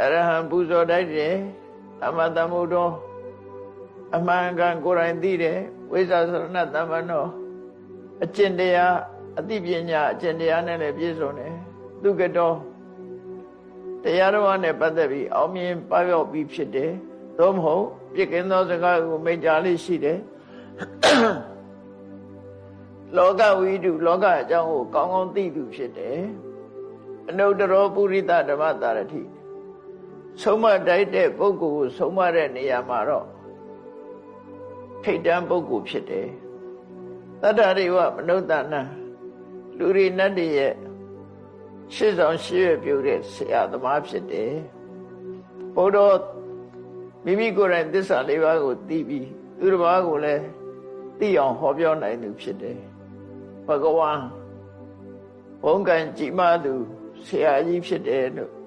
အရဟံပူဇော်တတ်တယ်သမသမုဒ္ဒောအမှန်ကန်ကိုယ်တိုင်သိတယ်ဝိဇ္ဇာသရဏသမ္ပနောအကျင့်တရားအသိပညာအကျင့်တရားနဲ့လည်းပြည့်စုံတယ်သူကတော်တရားတော်နဲ့ပတ်သက်ပြီးအောင်မြင်ပျောက်ပြီးဖြစ်တယ်သို့မဟုတ်ပြစ်ကင်းသောစကားကိုမိန့်ကြားလေးရှိတယ်လောကဝိတုလောကအကြောင်းကိုကောင်းကောင်းသိသူဖြစ်တယ်အနုတ္တရောပုရိသဓမ္မတာရတိ ဆုံးမတိုက်တဲ့ပုဂ္ဂိုလ်ကိုဆုံးမတဲ့နေရာမှာတော့ထိတ်တန်းပုဂ္ဂိုလ်ဖြစ်တယ်တတ္တရိဝမနုဿနာလူရိနတ်တွေရဲ့ရှစ်ဆောင်ရှစ်ရွပြုတဲ့ဆရာသမားဖြစ်တယ်ဘုရားမိမိကိုယ်တိုင်သစ္စာလေးပါးကိုသိပြီးသူတစ်ပါးကိုလည်းသိအောင်ဟောပြောနိုင်သူဖြစ်တယ်ဘဂဝါဘုံကံကြည်မသူဆရာကြီးဖြစ်တယ်လို့